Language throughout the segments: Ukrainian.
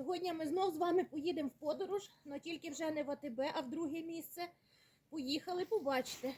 Сьогодні ми знов з вами поїдемо в подорож, але тільки вже не в АТБ, а в друге місце. Поїхали, побачите.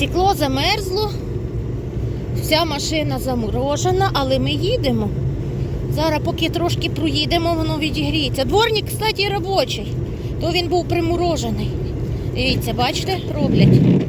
Стекло замерзло, вся машина заморожена, але ми їдемо. Зараз, поки трошки проїдемо, воно відігріється. Дворник, кстати, робочий, то він був приморожений. Дивіться, бачите, роблять.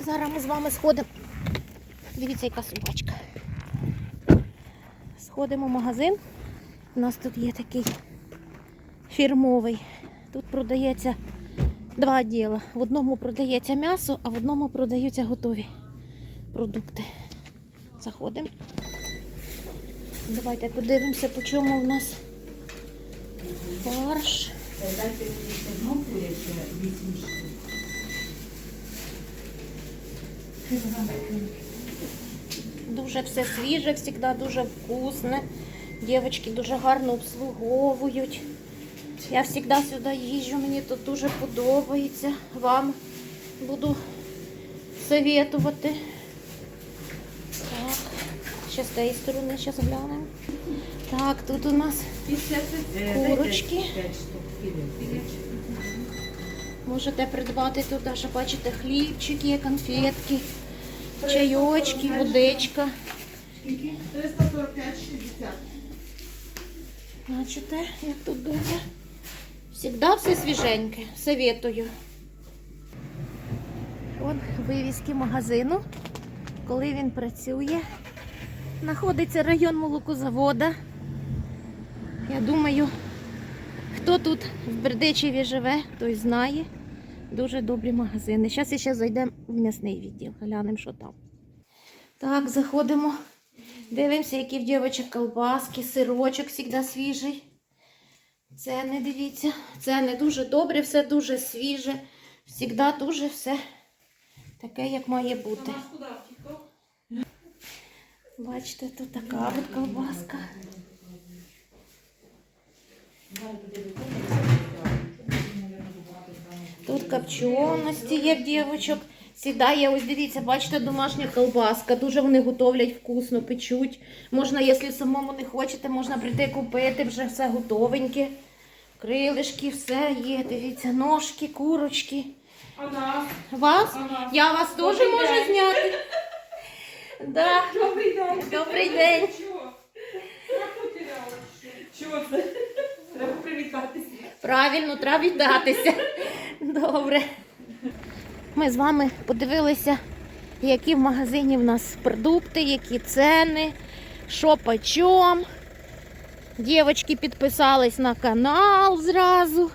Зараз ми з вами сходимо. Дивіться, яка собачка. Сходимо в магазин. У нас тут є такий фірмовий. Тут продається два діла. В одному продається м'ясо, а в одному продаються готові продукти. Заходимо. Давайте подивимося, по чому у нас фарш. Дайте мені одну куряче, штук. Дуже все свіже, завжди дуже вкусне. Дівчатки дуже гарно обслуговують. Я завжди сюди їжджу, мені тут дуже подобається. Вам буду советувати. Так, ще з тієї сторони зараз глянемо. Так, тут у нас Курочки. Можете придбати тут, аж бачите, хлібчик є, конфетки, чайочки, водичка. Скільки? 345,60. Бачите, як тут дуже. Всегда все свіженьке. Советую. От вивіски магазину, коли він працює. Знаходиться район молокозавода. Я думаю, хто тут в Бердичеві живе, той знає. Дуже добрі магазини. Зараз ще зайдемо в м'ясний відділ, глянемо, що там. Так, заходимо. Дивимося, які в дівчат колбаски, сирочок завжди свіжий. Це не дивіться, це не дуже добре, все дуже свіже. Завжди дуже все таке, як має бути. Бачите, тут така от колбаска. Тут копченості є в дівчаток. Всегда є, ось дивіться, бачите, домашня колбаска. Дуже вони готовлять вкусно, печуть. Можна, якщо самому не хочете, можна прийти купити, вже все готовеньке. Крилишки, все є. Дивіться, ножки, курочки. А нас? Вас? Ага. Я вас теж можу день. зняти. Да. Добрий день. Добрий день. Чого? Я потеряла. Чого це? Треба привітатися. Правильно, треба віддатися. Добре. Ми з вами подивилися, які в магазині в нас продукти, які ціни, що по чому. Дівочки підписались на канал зразу.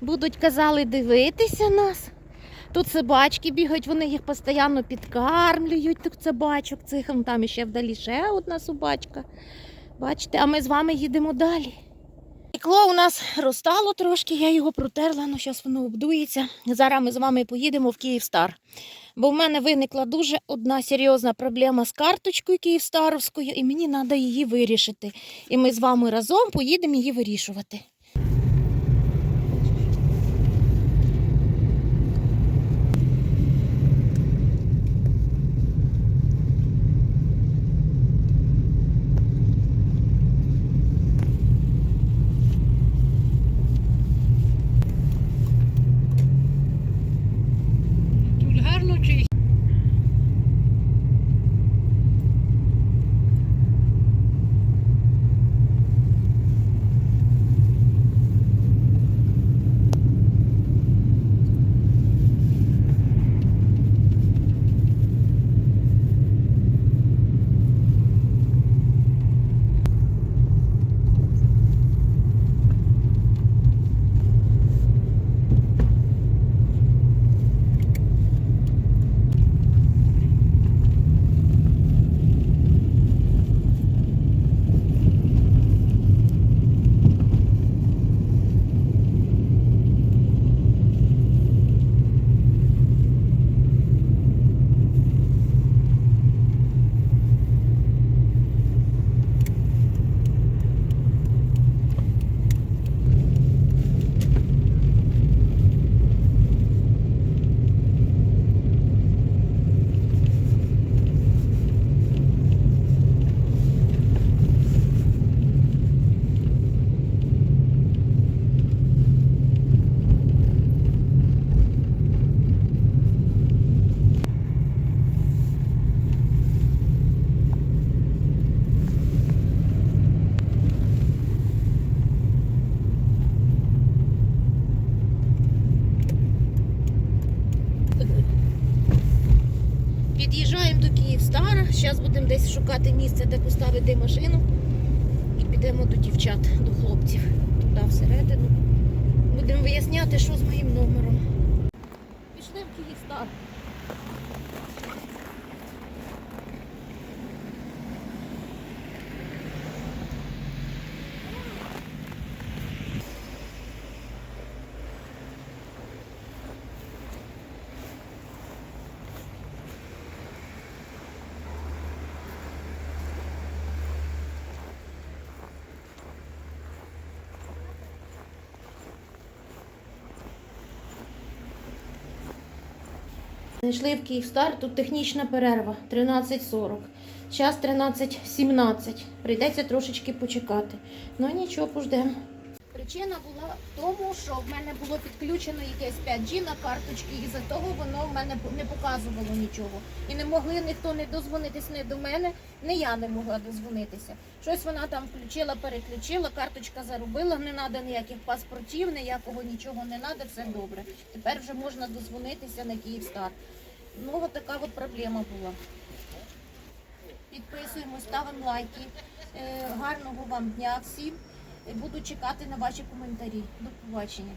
Будуть казали дивитися нас. Тут собачки бігають, вони їх постійно підкармлюють, тих собачок цих. Там ще вдалі ще одна собачка. Бачите, а ми з вами їдемо далі. Стекло у нас розтало трошки, я його протерла, але зараз воно обдується. Зараз ми з вами поїдемо в Київстар. Бо в мене виникла дуже одна серйозна проблема з карточкою Київстаровською, і мені треба її вирішити. І ми з вами разом поїдемо її вирішувати. Під'їжджаємо до Київстара. Зараз будемо десь шукати місце, де поставити машину. І підемо до дівчат, до хлопців. Туди всередину. Будемо виясняти, що з моїм номером. Пішли в Київстар. Знайшли в Київстар, тут технічна перерва 13.40. Зараз 13.17. Прийдеться трошечки почекати. Ну нічого, пождемо. Причина була в тому, що в мене було підключено якесь 5G на карточці, і за того воно в мене не показувало нічого. І не могли ніхто не дозвонитись не до мене, не я не могла дозвонитися. Щось вона там включила, переключила, карточка заробила, не треба ніяких паспортів, ніякого нічого не треба, все добре. Тепер вже можна дозвонитися на Київстар. Ну, от така от проблема була. Підписуємо, ставимо лайки. Е, Гарного вам дня всім. Буду чекати на ваші коментарі. До побачення.